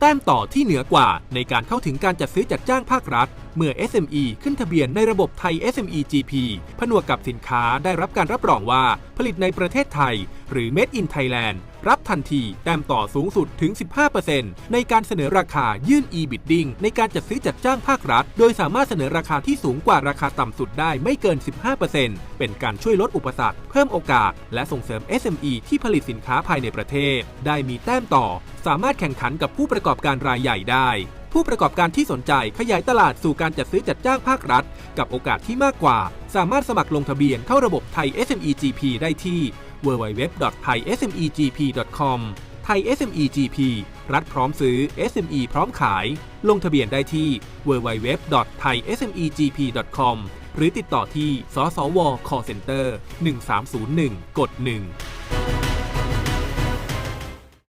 แต้มต่อที่เหนือกว่าในการเข้าถึงการจัดซื้อจัดจ้างภาครัฐ เมื่อ SME ขึ้นทะเบียนในระบบไทย SME GP ผนวกกับสินค้าได้รับการรับรองว่าผลิตในประเทศไทย หรือ Made in Thailand รับทันทีแต้มต่อสูงสุดถึง 15%ในการเสนอราคายื่น e-bidding ในการจัดซื้อจัดจ้างภาครัฐ โดยสามารถเสนอราคาที่สูงกว่าราคาต่ำสุดได้ไม่เกิน 15%เป็นการช่วยลดอุปสรรค เพิ่มโอกาส และส่งเสริม SME ที่ผลิตสินค้าภายในประเทศ ได้มีแต้มต่อ สามารถแข่งขันกับผู้ประกอบการรายใหญ่ได้ ผู้ประกอบการที่สนใจขยายตลาดสู่การจัดซื้อจัดจ้างภาครัฐ กับโอกาสที่มากกว่า สามารถสมัครลงทะเบียนเข้าระบบไทย SME GP ได้ที่ www.thaismegp.com ไทย SME GP รัฐพร้อมซื้อ SME พร้อมขาย ลงทะเบียนได้ที่ www.thaismegp.com หรือติดต่อที่ สสว call center 1301 กด 1